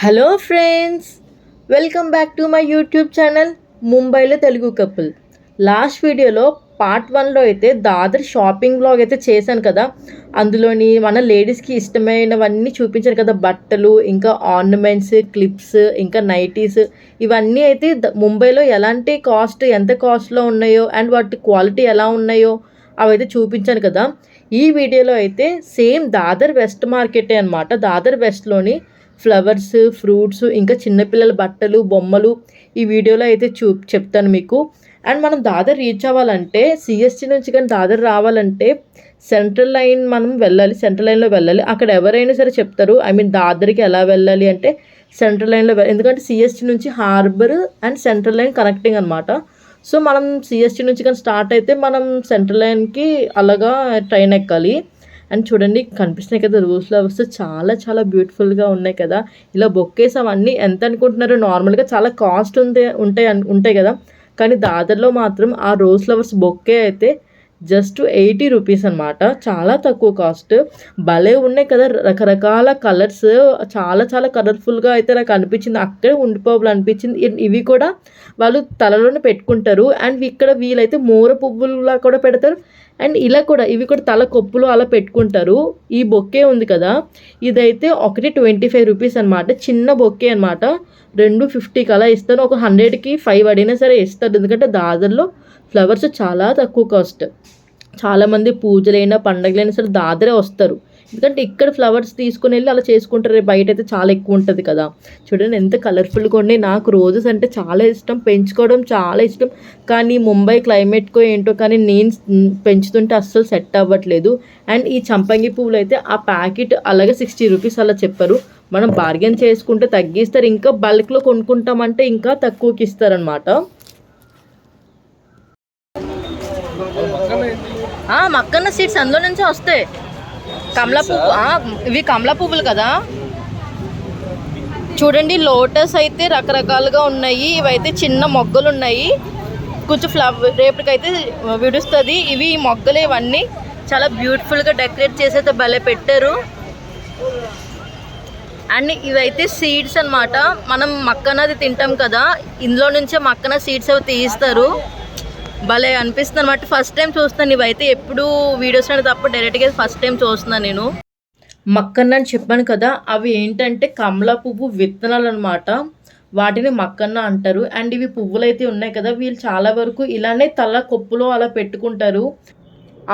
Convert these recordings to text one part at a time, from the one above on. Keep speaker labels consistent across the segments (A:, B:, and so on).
A: Hello friends welcome back to my YouTube channel ముంబైలో Telugu couple. Last వీడియోలో part వన్లో అయితే దాదర్ షాపింగ్ బ్లాగ్ అయితే చేశాను కదా. అందులోని మన లేడీస్కి ఇష్టమైనవన్నీ చూపించాను కదా. బట్టలు ఇంకా ఆర్నమెంట్స్ క్లిప్స్ ఇంకా నైటీస్. ఇవన్నీ అయితే ముంబైలో ఎలాంటి కాస్ట్ ఎంత కాస్ట్లో ఉన్నాయో అండ్ వాటి క్వాలిటీ ఎలా ఉన్నాయో అవైతే చూపించాను కదా. ఈ వీడియోలో అయితే సేమ్ దాదర్ వెస్ట్ మార్కెటే అనమాట దాదర్ వెస్ట్లోని ఫ్లవర్స్ ఫ్రూట్స్ ఇంకా చిన్నపిల్లల బట్టలు బొమ్మలు ఈ వీడియోలో అయితే చూ చెప్తాను మీకు. అండ్ మనం దాదర్ రీచ్ అవ్వాలంటే సిఎస్టీ నుంచి కానీ దాదర్ రావాలంటే సెంట్రల్ లైన్ మనం వెళ్ళాలి సెంట్రల్ లైన్లో వెళ్ళాలి. అక్కడ ఎవరైనా సరే చెప్తారు ఐ మీన్ దాదర్కి ఎలా వెళ్ళాలి అంటే సెంట్రల్ లైన్లో ఎందుకంటే సిఎస్టీ నుంచి harbour and central line connecting అనమాట సో మనం సిఎస్టీ నుంచి కానీ స్టార్ట్ అయితే మనం సెంట్రల్ లైన్కి అలాగా ట్రైన్ ఎక్కాలి. అండ్ చూడండి కనిపిస్తున్నాయి కదా రోజ్ ఫ్లవర్స్ చాలా చాలా బ్యూటిఫుల్గా ఉన్నాయి కదా. ఇలా బొక్కేస్ అవన్నీ ఎంత అనుకుంటున్నారు నార్మల్గా చాలా కాస్ట్ ఉంటే ఉంటాయి ఉంటాయి కదా. కానీ దాదర్లో మాత్రం ఆ రోజ్ ఫ్లవర్స్ బొక్కే అయితే జస్ట్ ఎయిటీ రూపీస్ అనమాట చాలా తక్కువ కాస్ట్. భలే ఉన్నాయి కదా రకరకాల కలర్స్. చాలా చాలా కలర్ఫుల్గా అయితే నాకు అనిపించింది. అక్కడే ఉండిపోవాలి అనిపించింది. ఇవి కూడా వాళ్ళు తలలోనే పెట్టుకుంటారు. అండ్ ఇక్కడ వీలైతే మూర పువ్వులా కూడా పెడతారు. అండ్ ఇలా కూడా ఇవి కూడా తల కొప్పులు అలా పెట్టుకుంటారు. ఈ బొక్కే ఉంది కదా. ఇదైతే ఒకటి ట్వంటీ ఫైవ్ రూపీస్ అనమాట చిన్న బొక్కే అనమాట రెండు ఫిఫ్టీకి అలా ఇస్తాను. ఒక హండ్రెడ్కి ఫైవ్ అడిగినా సరే ఇస్తారు ఎందుకంటే దాదర్లో ఫ్లవర్స్ చాలా తక్కువ కాస్ట్ చాలామంది పూజలైనా పండగలైనా సరే దాదరే వస్తారు. ఎందుకంటే ఇక్కడ ఫ్లవర్స్ తీసుకుని వెళ్ళి అలా చేసుకుంటారు. బయట అయితే చాలా ఎక్కువ ఉంటుంది కదా. చూడండి ఎంత కలర్ఫుల్గా ఉన్నాయి. నాకు రోజెస్ అంటే చాలా ఇష్టం. పెంచుకోవడం చాలా ఇష్టం. కానీ ముంబై క్లైమేట్కో ఏంటో కానీ నేను పెంచుతుంటే అస్సలు సెట్ అవ్వట్లేదు. అండ్ ఈ చంపంగి పువ్వులు అయితే ఆ ప్యాకెట్ అలాగే సిక్స్టీ రూపీస్ అలా చెప్పారు. మనం బార్గెన్ చేసుకుంటే తగ్గిస్తారు. ఇంకా బల్క్లో కొనుక్కుంటామంటే ఇంకా తక్కువకి ఇస్తారనమాట మక్కన్న సీడ్స్ అందులో నుంచి వస్తాయి. కమలా పువ్వు ఇవి కమలా పువ్వులు కదా. చూడండి లోటస్ అయితే రకరకాలుగా ఉన్నాయి. ఇవైతే చిన్న మొగ్గలు ఉన్నాయి. కొంచెం ఫ్లవర్ రేపటికైతే విడుస్తుంది. ఇవి మొగ్గలు ఇవన్నీ చాలా బ్యూటిఫుల్గా డెకరేట్ చేసి అయితే భలే పెట్టారు. అండ్ ఇవైతే సీడ్స్ అనమాట మనం మక్కనది తింటాం కదా ఇందులో నుంచే మక్కన సీడ్స్ అవి తీస్తారు భలే అనిపిస్తుంది అనమాట ఫస్ట్ టైం చూస్తాను ఇవైతే. ఎప్పుడు వీడియోస్ అనేది తప్ప డైరెక్ట్గా ఫస్ట్ టైం చూస్తున్నాను నేను. మక్కన్న అని చెప్పాను కదా అవి ఏంటంటే కమల పువ్వు విత్తనాలు అనమాట వాటిని మక్కన్న అంటారు. అండ్ ఇవి పువ్వులు అయితే ఉన్నాయి కదా వీళ్ళు చాలా వరకు ఇలానే తల కొప్పులో అలా పెట్టుకుంటారు.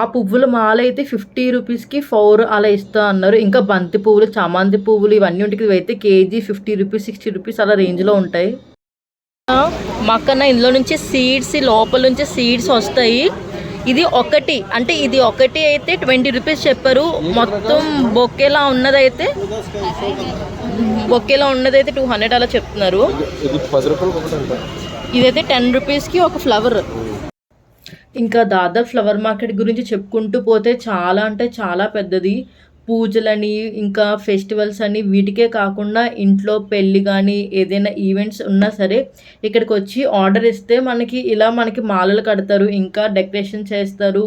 A: ఆ పువ్వుల మాల అయితే ఫిఫ్టీ రూపీస్కి ఫోర్ అలా ఇస్తా అన్నారు. ఇంకా బంతి పువ్వులు చామంతి పువ్వులు ఇవన్నీ ఉంటాయి ఇవి అయితే KG fifty rupees sixty rupees అలా రేంజ్లో ఉంటాయి. మక్కన ఇందులో నుంచి సీడ్స్ లోపల నుంచి సీడ్స్ వస్తాయి. ఇది ఒకటి అంటే ఇది ఒకటి అయితే ట్వంటీ రూపీస్ చెప్పారు. మొత్తం బొకేలా ఉన్నదైతే బొకేలా ఉన్నదైతే టూ హండ్రెడ్ అలా చెప్తున్నారు. ఇదైతే టెన్ రూపీస్కి ఒక ఫ్లవర్. ఇంకా దాదాపు ఫ్లవర్ మార్కెట్ గురించి చెప్పుకుంటూ పోతే చాలా అంటే చాలా పెద్దది. పూజలని ఇంకా ఫెస్టివల్స్ అని వీటికే కాకుండా ఇంట్లో పెళ్ళి కానీ ఏదైనా ఈవెంట్స్ ఉన్నా సరే ఇక్కడికి వచ్చి ఆర్డర్ ఇస్తే మనకి ఇలా మనకి మాలలు కడతారు ఇంకా డెకరేషన్ చేస్తారు.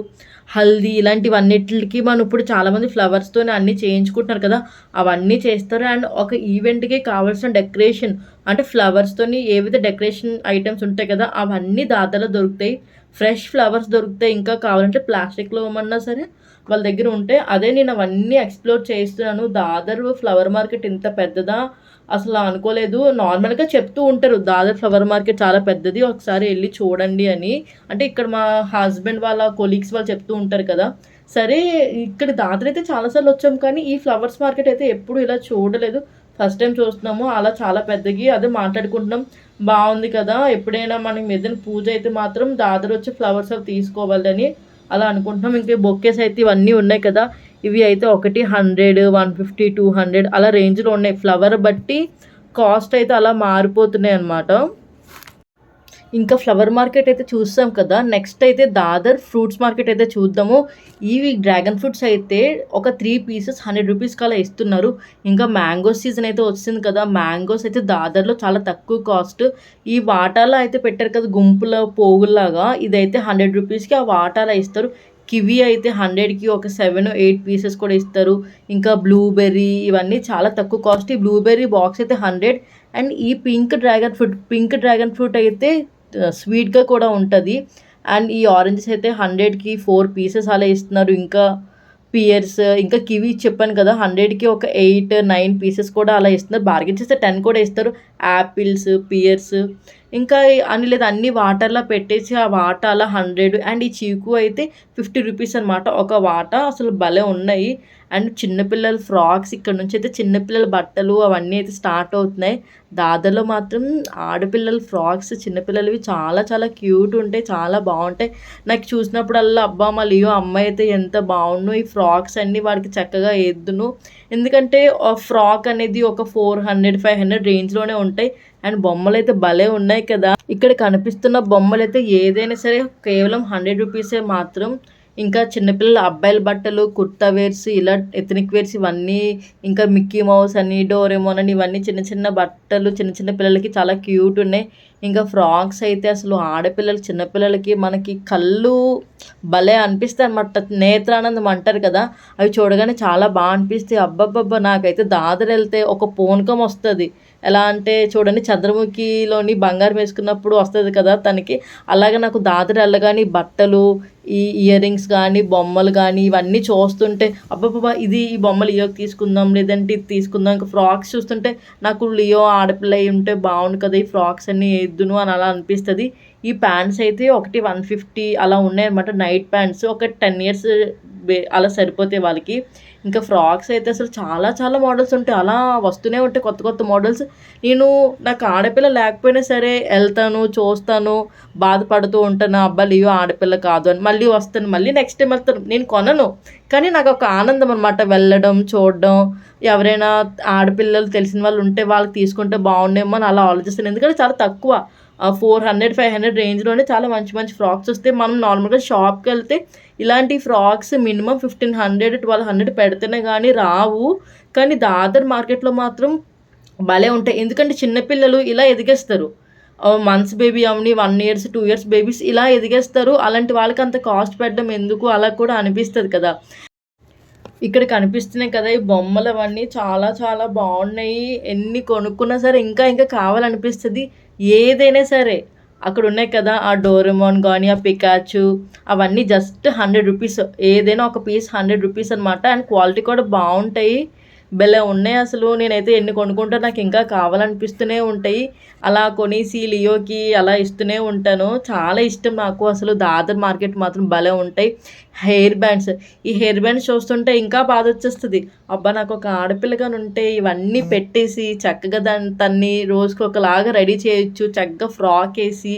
A: హల్దీ ఇలాంటివన్నిటికి మనం ఇప్పుడు చాలామంది ఫ్లవర్స్తోనే అన్నీ చేయించుకుంటున్నారు కదా అవన్నీ చేస్తారు. అండ్ ఒక ఈవెంట్కి కావాల్సిన డెకరేషన్ అంటే ఫ్లవర్స్తోని ఏవైతే డెకరేషన్ ఐటమ్స్ ఉంటాయి కదా అవన్నీ దాతలో దొరుకుతాయి. ఫ్రెష్ ఫ్లవర్స్ దొరుకుతాయి. ఇంకా కావాలంటే ప్లాస్టిక్లో ఇవ్వమన్నా సరే వాళ్ళ దగ్గర ఉంటే అదే నేను అవన్నీ ఎక్స్ప్లోర్ చేస్తున్నాను దాదర్ ఫ్లవర్ మార్కెట్ ఇంత పెద్దదా? అసలు అనుకోలేదు. నార్మల్గా చెప్తూ ఉంటారు దాదర్ ఫ్లవర్ మార్కెట్ చాలా పెద్దది ఒకసారి వెళ్ళి చూడండి అని. అంటే ఇక్కడ మా హస్బెండ్ వాళ్ళ కొలీగ్స్ వాళ్ళు చెప్తూ ఉంటారు కదా. సరే ఇక్కడ దాదర్ అయితే చాలాసార్లు వచ్చాం కానీ ఈ ఫ్లవర్స్ మార్కెట్ అయితే ఎప్పుడు ఇలా చూడలేదు. ఫస్ట్ టైం చూస్తున్నాము అలా చాలా పెద్దగి అదే మాట్లాడుకుంటున్నాం. బాగుంది కదా ఎప్పుడైనా మనకి ఏదైనా పూజ అయితే మాత్రం దాదర్ వచ్చి ఫ్లవర్స్ అవి తీసుకోవాలని అలా అనుకుంటున్నాం. ఇంకా బొక్కేస్ అయితే ఇవన్నీ ఉన్నాయి కదా. ఇవి అయితే ఒకటి hundred one fifty two hundred అలా రేంజ్లో ఉన్నాయి. ఫ్లవర్ బట్టి కాస్ట్ అయితే అలా మారిపోతున్నాయి అన్నమాట. ఇంకా ఫ్లవర్ మార్కెట్ అయితే చూస్తాం కదా. నెక్స్ట్ అయితే దాదర్ ఫ్రూట్స్ మార్కెట్ అయితే చూద్దాము. ఇవి డ్రాగన్ ఫ్రూట్స్ అయితే ఒక త్రీ పీసెస్ హండ్రెడ్ రూపీస్కి అలా ఇస్తున్నారు. ఇంకా మ్యాంగోస్ సీజన్ అయితే వచ్చింది కదా. మ్యాంగోస్ అయితే దాదర్లో చాలా తక్కువ కాస్ట్ ఈ వాటాలో అయితే పెట్టారు కదా గుంపుల పోగుల్లాగా. ఇదైతే హండ్రెడ్ రూపీస్కి ఆ వాటాలో ఇస్తారు. కివి అయితే హండ్రెడ్కి ఒక సెవెన్ ఎయిట్ పీసెస్ కూడా ఇస్తారు. ఇంకా బ్లూబెర్రీ ఇవన్నీ చాలా తక్కువ కాస్ట్ ఈ బ్లూబెర్రీ బాక్స్ అయితే హండ్రెడ్ అండ్ ఈ pink dragon fruit pink dragon fruit అయితే స్వీట్గా కూడా ఉంటుంది. అండ్ ఈ ఆరెంజెస్ అయితే హండ్రెడ్కి ఫోర్ పీసెస్ అలా ఇస్తున్నారు. ఇంకా పియర్స్ ఇంకా కివీ చెప్పాను కదా హండ్రెడ్కి ఒక ఎయిట్ నైన్ పీసెస్ కూడా అలా ఇస్తున్నారు. బార్గెన్ చేస్తే టెన్ కూడా ఇస్తారు. యాపిల్స్ పియర్స్ ఇంకా అని లేదు అన్ని వాటర్లో పెట్టేసి ఆ వాట అలా హండ్రెడ్ అండ్ ఈ చీకు అయితే ఫిఫ్టీ రూపీస్ అనమాట ఒక వాట అసలు భలే ఉన్నాయి. అండ్ చిన్నపిల్లల ఫ్రాక్స్ ఇక్కడ నుంచి అయితే చిన్నపిల్లల బట్టలు అవన్నీ అయితే స్టార్ట్ అవుతున్నాయి. దాదాలో మాత్రం ఆడపిల్లల ఫ్రాక్స్ చిన్నపిల్లలవి చాలా చాలా క్యూట్ ఉంటాయి చాలా బాగుంటాయి. నాకు చూసినప్పుడల్లా అబ్బా మా లియో అమ్మాయి అయితే ఎంత బాగుండు ఈ ఫ్రాక్స్ అన్నీ వాడికి చక్కగా ఎద్దును. ఎందుకంటే ఆ ఫ్రాక్ అనేది ఒక ఫోర్ హండ్రెడ్ ఫైవ్ హండ్రెడ్ రేంజ్లోనే ఉంటాయి. అండ్ బొమ్మలు అయితే భలే ఉన్నాయి కదా. ఇక్కడ కనిపిస్తున్న బొమ్మలు అయితే ఏదైనా సరే కేవలం హండ్రెడ్ రూపీసే మాత్రం. ఇంకా చిన్నపిల్లల అబ్బాయిల బట్టలు కుర్తా వేర్స్ ఇలా ఎథనిక్ వేర్స్ ఇవన్నీ ఇంకా మిక్కీ మౌస్ అని డోరెమోన్ అని ఇవన్నీ చిన్న చిన్న బట్టలు చిన్న చిన్న పిల్లలకి చాలా క్యూట్ ఉన్నాయి. ఇంకా ఫ్రాక్స్ అయితే అసలు ఆడపిల్లలు చిన్నపిల్లలకి మనకి కళ్ళు భలే అనిపిస్తాయి అనమాట నేత్రానందం అంటారు కదా అవి చూడగానే చాలా బాగా అనిపిస్తాయి. అబ్బబ్బబ్బా నాకైతే దాదరు వెళ్తే ఒక పూనకం వస్తుంది. ఎలా అంటే చూడండి చంద్రముఖిలోని బంగారం వేసుకున్నప్పుడు వస్తుంది కదా తనకి. అలాగే నాకు దాదరు వెళ్ళగానే బట్టలు ఈ ఇయర్ రింగ్స్ కానీ బొమ్మలు కానీ ఇవన్నీ చూస్తుంటే అబ్బబ్బా ఇది ఈ బొమ్మలు లియోకి తీసుకుందాం లేదంటే ఇది తీసుకుందాం. ఇంకా ఫ్రాక్స్ చూస్తుంటే నాకు లియో ఆడపిల్ల అయి ఉంటే బాగుండు కదా ఈ ఫ్రాక్స్ అన్నీ వేద్దును అని అలా అనిపిస్తుంది. ఈ ప్యాంట్స్ అయితే ఒకటి వన్ ఫిఫ్టీ అలా ఉన్నాయి అనమాట నైట్ ప్యాంట్స్ ఒక టెన్ ఇయర్స్ అలా సరిపోతాయి వాళ్ళకి. ఇంకా ఫ్రాక్స్ అయితే అసలు చాలా చాలా మోడల్స్ ఉంటాయి. అలా వస్తూనే ఉంటాయి కొత్త కొత్త మోడల్స్ నేను నాకు ఆడపిల్ల లేకపోయినా సరే వెళ్తాను చూస్తాను బాధపడుతూ ఉంటాను. అబ్బా లియో ఆడపిల్ల కాదు అని మళ్ళీ వస్తాను. మళ్ళీ నెక్స్ట్ టైం వెళ్తాను. నేను కొనను. కానీ నాకు ఒక ఆనందం అనమాట వెళ్ళడం చూడడం ఎవరైనా ఆడపిల్లలు తెలిసిన వాళ్ళు ఉంటే వాళ్ళకి తీసుకుంటే బాగుండేమో అని అలా ఆలోచిస్తాను. ఎందుకంటే చాలా తక్కువ. ఫోర్ హండ్రెడ్ ఫైవ్ హండ్రెడ్ రేంజ్లోనే చాలా మంచి మంచి ఫ్రాక్స్ వస్తే మనం నార్మల్గా షాప్కి వెళ్తే ఇలాంటి frocks minimum fifteen hundred twelve hundred పెడితేనే కానీ రావు. కానీ దాదర్ మార్కెట్లో మాత్రం భలే ఉంటాయి. ఎందుకంటే చిన్నపిల్లలు ఇలా ఎదిగేస్తారు. మంత్స్ బేబీ అవని one years two years babies ఇలా ఎదిగేస్తారు. అలాంటి వాళ్ళకి అంత కాస్ట్ పెట్టడం ఎందుకు? అలా కూడా అనిపిస్తుంది కదా. ఇక్కడ కనిపిస్తున్నాయి కదా ఈ బొమ్మలు అవన్నీ చాలా చాలా బాగున్నాయి. ఎన్ని కొనుక్కున్నా సరే ఇంకా ఇంకా కావాలనిపిస్తుంది. ఏదైనా సరే అక్కడ ఉన్నాయి కదా ఆ డోరెమోన్ కానీ ఆ పికాచు అవన్నీ జస్ట్ హండ్రెడ్ రూపీస్ ఏదైనా ఒక పీస్ హండ్రెడ్ రూపీస్ అనమాట అండ్ క్వాలిటీ కూడా బాగుంటాయి. భలే ఉన్నాయి అసలు. నేనైతే ఎన్ని కొనుక్కుంటా నాకు ఇంకా కావాలనిపిస్తూనే ఉంటాయి. అలా కొనేసి లియోకి అలా ఇస్తూనే ఉంటాను. చాలా ఇష్టం నాకు అసలు. దాదర్ మార్కెట్ మాత్రం భలే ఉంటాయి. Hair bands. ఈ హెయిర్ బ్యాండ్స్ చూస్తుంటే ఇంకా బాధ వచ్చేస్తుంది. అబ్బా నాకు ఒక ఆడపిల్లగా ఉంటే ఇవన్నీ పెట్టేసి చక్కగా దాన్ని తన్ని రోజుకి ఒకలాగా రెడీ చేయొచ్చు. చక్కగా ఫ్రాక్ వేసి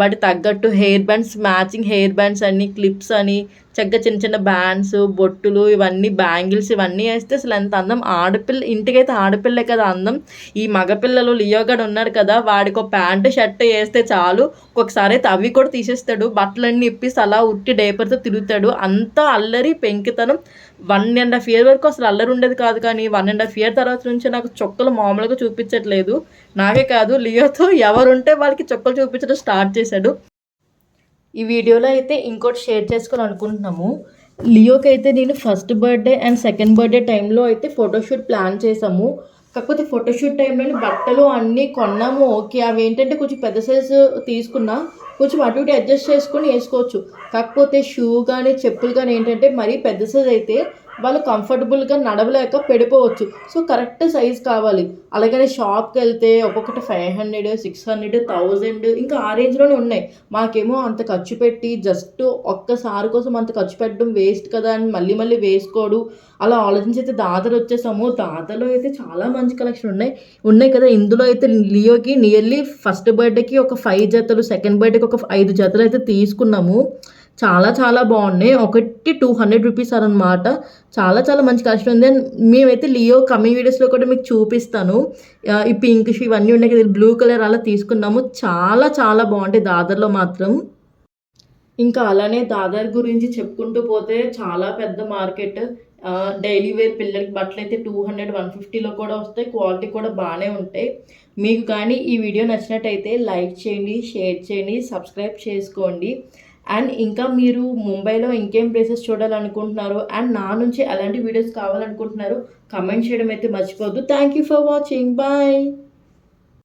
A: వాటి తగ్గట్టు hair bands matching hair bands అని క్లిప్స్ అని చక్కగా చిన్న చిన్న బ్యాండ్స్ బొట్టులు ఇవన్నీ బ్యాంగిల్స్ ఇవన్నీ వేస్తే అసలు ఎంత అందం. ఆడపిల్ల ఇంటికైతే ఆడపిల్లే కదా అందం. ఈ మగపిల్లలు లియోగాడు ఉన్నాడు కదా వాడికి ఒక ప్యాంటు షర్ట్ వేస్తే చాలు. ఒక్కొక్కసారి అయితే అవి కూడా తీసేస్తాడు. బట్టలన్నీ ఇప్పిస్తే అలా ఉట్టి డేపర్తో తిరుగుతాడు. అంతా అల్లరి పెంకితనం. వన్ అండ్ హాఫ్ ఇయర్ వరకు అసలు అల్లరి ఉండేది కాదు కానీ వన్ అండ్ హాఫ్ ఇయర్ తర్వాత నుంచి నాకు చొక్కలు మామూలుగా చూపించట్లేదు. నాకే కాదు లియోతో ఎవరుంటే వాళ్ళకి చొక్కలు చూపించడం స్టార్ట్ చేశాడు. ఈ వీడియోలో అయితే ఇంకోటి షేర్ చేసుకోవాలి అనుకుంటున్నాము లియోకి అయితే నేను first birthday and second birthday టైంలో అయితే ఫోటోషూట్ ప్లాన్ చేసాము కాకపోతే ఫోటోషూట్ టైంలో బట్టలు అన్నీ కొన్నాము. ఓకే అవి ఏంటంటే కొంచెం పెద్ద సైజు తీసుకున్నా కొంచెం అటు ఇటు అడ్జస్ట్ చేసుకొని వేసుకోవచ్చు. కాకపోతే షూ కానీ చెప్పులు కానీ ఏంటంటే మరీ పెద్ద సైజ్ అయితే వాళ్ళు కంఫర్టబుల్గా నడవలేక పెడిపోవచ్చు. సో కరెక్ట్ సైజ్ కావాలి. అలాగనే షాప్కి వెళ్తే ఒక్కొక్కటి five hundred six hundred thousand ఇంకా ఆ రేంజ్లోనే ఉన్నాయి. మాకేమో అంత ఖర్చు పెట్టి జస్ట్ ఒక్కసారి కోసం అంత ఖర్చు పెట్టడం వేస్ట్ కదా అని మళ్ళీ మళ్ళీ వేసుకోడు. అలా ఆలోచించి అయితే దాతలు వచ్చేసాము. దాతలో అయితే చాలా మంచి కలెక్షన్ ఉన్నాయి. ఉన్నాయి కదా ఇందులో అయితే లియోకి నియర్లీ ఫస్ట్ బర్త్డేకి ఒక ఫైవ్ జతలు సెకండ్ బర్త్డేకి ఒక ఐదు జతలు అయితే తీసుకున్నాము. చాలా చాలా బాగున్నాయి. ఒకటి టూ హండ్రెడ్ రూపీస్ అనమాట చాలా చాలా మంచి కలెక్షన్ ఉంది. అండ్ మేమైతే లియో కమింగ్ వీడియోస్లో కూడా మీకు చూపిస్తాను. ఈ పింక్ ఇవన్నీ ఉన్నాయి కదా బ్లూ కలర్ అలా తీసుకున్నాము. చాలా చాలా బాగుంటాయి దాదర్లో మాత్రం. ఇంకా అలానే దాదర్ గురించి చెప్పుకుంటూ పోతే చాలా పెద్ద మార్కెట్. డైలీ వేర్ పిల్లలకి బట్టలు అయితే టూ హండ్రెడ్ వన్ ఫిఫ్టీలో కూడా వస్తాయి. క్వాలిటీ కూడా బాగానే ఉంటాయి. మీకు కానీ ఈ వీడియో నచ్చినట్టయితే లైక్ చేయండి షేర్ చేయండి సబ్స్క్రైబ్ చేసుకోండి. అండ్ ఇంకా మీరు ముంబైలో ఇంకేం ప్లేసెస్ చూడాలనుకుంటున్నారు? అండ్ నా నుంచి ఎలాంటి వీడియోస్ కావాలనుకుంటున్నారు? కమెంట్ చేయడం అయితే మర్చిపోవద్దు. Thank you for watching bye